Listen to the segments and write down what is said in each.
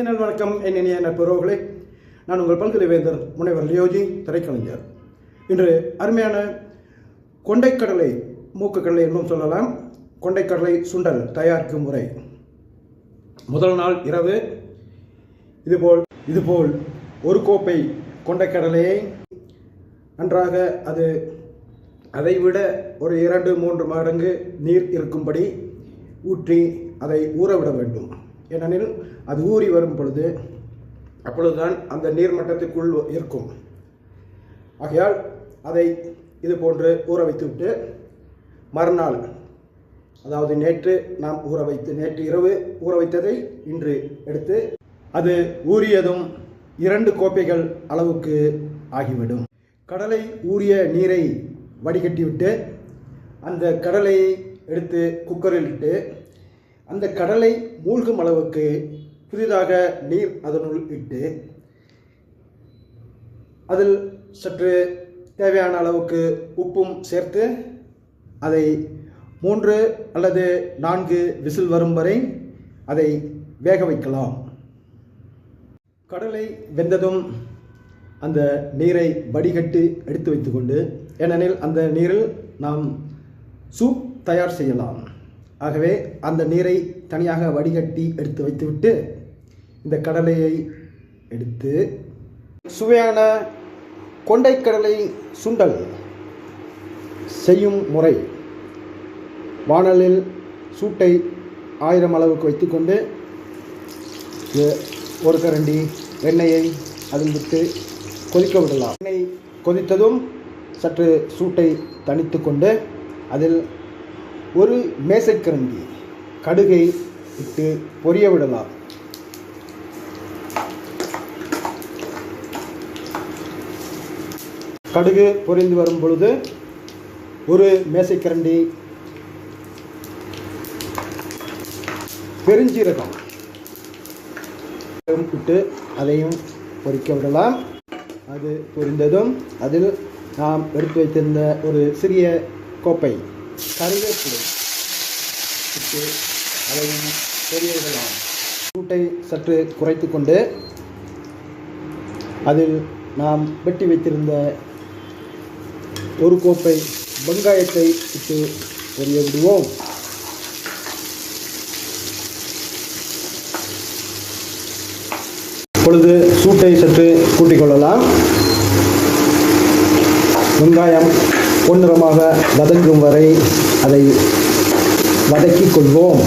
இனிய நல் வணக்கம் என் இனிய நட்புறவுகளே. நான் உங்கள் பல்கலைவேந்தர் முனைவர் லியோஜி திரைக்கலைஞர். இன்று அருமையான கொண்டைக்கடலை மூக்குக்கடலை என்றும் சொல்லலாம். கொண்டைக்கடலை சுண்டல் தயாரிக்கும் முறை. முதல் நாள் இரவு. இதுபோல் இதுபோல் ஒரு கோப்பை கொண்டைக்கடலையை நன்றாக அது அதைவிட ஒரு இரண்டு மூன்று மடங்கு நீர் இருக்கும்படி ஊற்றி அதை ஊறவிட வேண்டும். ஏனெனில் அது ஊறி வரும் பொழுது அப்பொழுதுதான் அந்த நீர் மட்டத்துக்குள் இருக்கும். ஆகையால் அதை இது போன்று ஊற வைத்துவிட்டு மறுநாள் அதாவது நேற்று நாம் ஊற வைத்து நேற்று இரவு ஊற வைத்ததை இன்று எடுத்து அது ஊறியதும் இரண்டு கோப்பைகள் அளவுக்கு ஆகிவிடும். கடலை ஊறிய நீரை வடிகட்டிவிட்டு அந்த கடலை எடுத்து குக்கரில் இட்டு அந்த கடலை மூழ்கும் அளவுக்கு புதிதாக நீர் அதனுள் இட்டு அதில் சற்று தேவையான அளவுக்கு உப்பும் சேர்த்து அதை மூன்று அல்லது நான்கு விசில் வரும் வரை அதை வேக வைக்கலாம். கடலை வெந்ததும் அந்த நீரை வடிகட்டி எடுத்து வைத்துக்கொண்டு ஏனெனில் அந்த நீரில் நாம் சூப் தயார் செய்யலாம். ஆகவே அந்த நீரை தனியாக வடிகட்டி எடுத்து வைத்துவிட்டு இந்த கடலையை எடுத்து சுவையான கொண்டைக்கடலை சுண்டல் செய்யும் முறை. வாணலில் சூட்டை ஆயிரம் அளவுக்கு வைத்துக்கொண்டு ஒரு கரண்டி எண்ணெயை அதில் விட்டு கொதிக்க விடலாம். எண்ணெய் கொதித்ததும் சற்று சூட்டை தணித்து கொண்டு அதில் ஒரு மேசைக்கரண்டி கடுகை இட்டு பொரிய விடலாம். கடுகு பொரிந்து வரும் பொழுது ஒரு மேசைக்கரண்டி பெருஞ்சீரகம் விட்டு அதையும் பொரிக்க விடலாம். அது பொரிந்ததும் அதில் நாம் எடுத்து வைத்திருந்த ஒரு சிறிய கோப்பை. கருவேப்பிலை. இட்டு அதையும் பொரிய விடலாம் சூட்டை சற்று குறைத்து கொண்டு அதில் நாம் வெட்டி வைத்திருந்த ஒரு கோப்பை வெங்காயத்தை இட்டு பொரிய விடுவோம். இப்பொழுது சூட்டை சற்று கூட்டிக் கொள்ளலாம் வெங்காயம் பொன்னிறமாக வதங்கும் வரை அதை வதக்கிக் கொள்வோம்.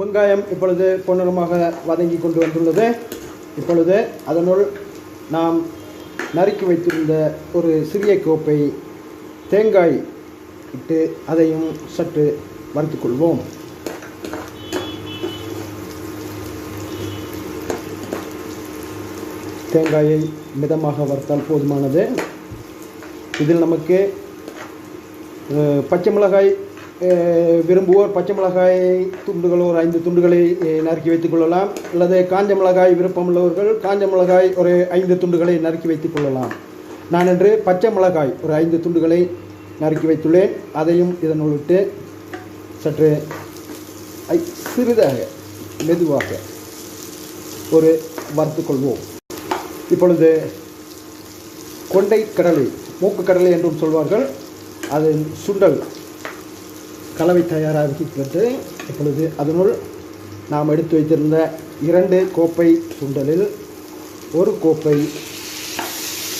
வெங்காயம் இப்பொழுது பொன்னிறமாக வதங்கி கொண்டு வந்துள்ளது. இப்பொழுது அதனுள் நாம் நறுக்கி வைத்திருந்த ஒரு சிறிய கோப்பை தேங்காய் இட்டு அதையும் சற்று வறுத்துக் கொள்வோம். தேங்காயை மிதமாக வறுத்தால் போதுமானது. இதில் நமக்கு பச்சை மிளகாய் விரும்புவோர் பச்சை மிளகாய் துண்டுகள் ஒரு ஐந்து துண்டுகளை நறுக்கி வைத்துக் கொள்ளலாம். அல்லது காஞ்ச மிளகாய் விருப்பமுள்ளவர்கள் காஞ்ச மிளகாய் ஒரு ஐந்து துண்டுகளை நறுக்கி வைத்துக் கொள்ளலாம். நான் இன்று பச்சை மிளகாய் ஒரு ஐந்து துண்டுகளை நறுக்கி வைத்துள்ளேன். அதையும் இதனுள் விட்டு சற்று சிறிதாக மெதுவாக ஒரு வறுத்துக்கொள்வோம் இப்பொழுது கொண்டை கடலை மூக்கு கடலை என்றும் சொல்வார்கள். அதன் சுண்டல் கலவை தயாராகிவிட்டது இப்பொழுது அதனுள் நாம் எடுத்து வைத்திருந்த இரண்டு கோப்பை சுண்டலில் ஒரு கோப்பை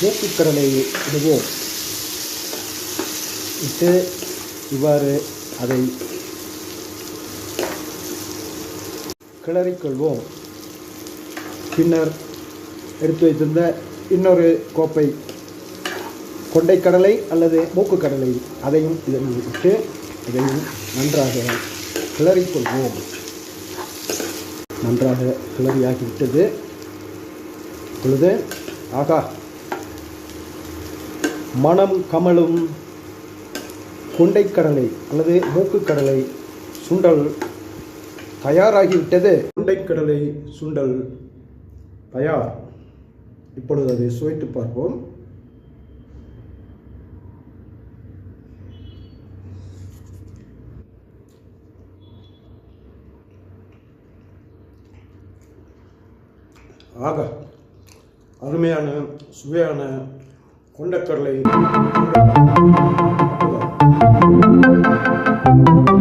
மூக்குக்கடலை இடுவோம். இட்டு இவ்வாறு அதை கிளறிக்கொள்வோம். பின்னர் எடுத்து வைத்திருந்த இன்னொரு கோப்பை கொண்டைக்கடலை அல்லது மூக்குக்கடலை அதையும் இதன் விட்டு இதையும் நன்றாக கிளறிக்கொள்வோம். நன்றாக கிளறியாகிவிட்டது. பொழுது ஆகா. மனம் கமலும் கொண்டைக்கடலை அல்லது மூக்குக்கடலை சுண்டல் தயாராகிவிட்டது. கொண்டைக்கடலை சுண்டல் தயார். இப்பொழுது அதை சுவைத்து பார்ப்போம். ஆக அருமையான சுவையான கொண்டக்கடலை அற்புதம்.